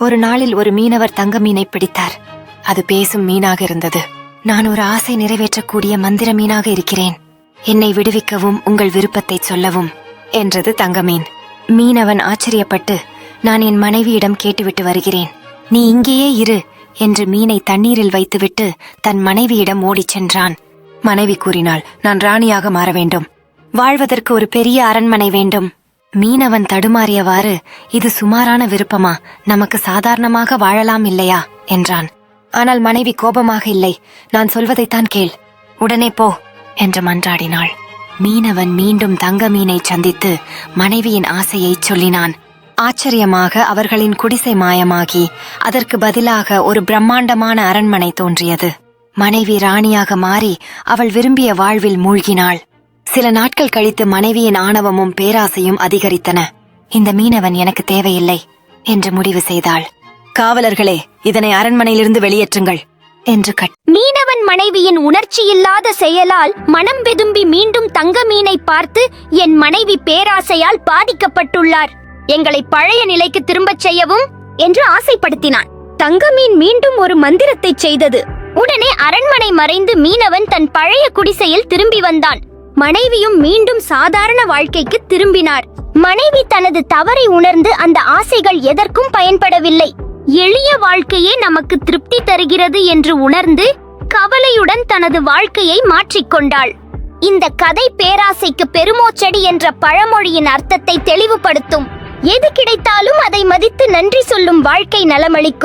ஒரு நாளில் ஒரு மீனவர் தங்க மீனை பிடித்தார். அது பேசும் மீனாக இருந்தது. நான் ஒரு ஆசை நிறைவேற்றக்கூடிய மந்திர மீனாக இருக்கிறேன். என்னை விடுவிக்கவும் உங்கள் விருப்பத்தை சொல்லவும் என்றது தங்கமீன் மீனவன் ஆச்சரியப்பட்டு நான் என் மனைவியிடம் கேட்டுவிட்டு வருகிறேன். நீ இங்கேயே இரு என்று மீனை தண்ணீரில் வைத்துவிட்டு தன் மனைவியிடம் ஓடிச் சென்றான். மனைவி கூறினாள் நான் ராணியாக மாற வேண்டும். வாழ்வதற்கு ஒரு பெரிய அரண்மனை வேண்டும். மீனவன் தடுமாறியவாறு இது சுமாரான விருப்பமா? நமக்கு சாதாரணமாக வாழலாம் இல்லையா? என்றான். ஆனால் மனைவி கோபமாக இல்லை. நான் சொல்வதைத்தான் கேள். உடனே போ என்று மன்றாடினாள். மீனவன் மீண்டும் தங்க மீனை சந்தித்து மனைவியின் ஆசையைச் சொல்லினான். ஆச்சரியமாக அவர்களின் குடிசை மாயமாகி அதற்கு பதிலாக ஒரு பிரம்மாண்டமான அரண்மனை தோன்றியது. மனைவி ராணியாக மாறி அவள் விரும்பிய வாழ்வில் மூழ்கினாள். சில நாட்கள் கழித்து மனைவியின் ஆணவமும் பேராசையும் அதிகரித்தன. இந்த மீனவன் எனக்கு தேவையில்லை என்று முடிவு செய்தாள். காவலர்களே இதனை அரண்மனையிலிருந்து வெளியேற்றுங்கள் என்று கட் மீனவன் மனைவியின் உணர்ச்சியில்லாத செயலால் மனம் வெதும்பி மீண்டும் தங்க மீனை பார்த்து என் மனைவி பேராசையால் பாதிக்கப்பட்டுள்ளார். எங்களை பழைய நிலைக்கு திரும்பச் செய்யவும் என்று ஆசைப்படுத்தினான். தங்கமீன் மீண்டும் ஒரு மந்திரத்தை செய்தது. உடனே அரண்மனை மறைந்து மீனவன் தன் பழைய குடிசையில் திரும்பி வந்தான். மனைவியும் மீண்டும் சாதாரண வாழ்க்கைக்கு திரும்பினார். மனைவி தனது தவறை உணர்ந்து அந்த ஆசைகள் எதற்கும் பயன்படவில்லை. எளிய வாழ்க்கையே நமக்கு திருப்தி தருகிறது என்று உணர்ந்து கவலையுடன் தனது வாழ்க்கையை மாற்றிக்கொண்டாள் இந்த கதை பேராசைக்கு பெருமோச்சடி என்ற பழமொழியின் அர்த்தத்தை தெளிவுபடுத்தும். எது கிடைத்தாலும் அதை மதித்து நன்றி சொல்லும் வாழ்க்கை நலமளிக்கும்.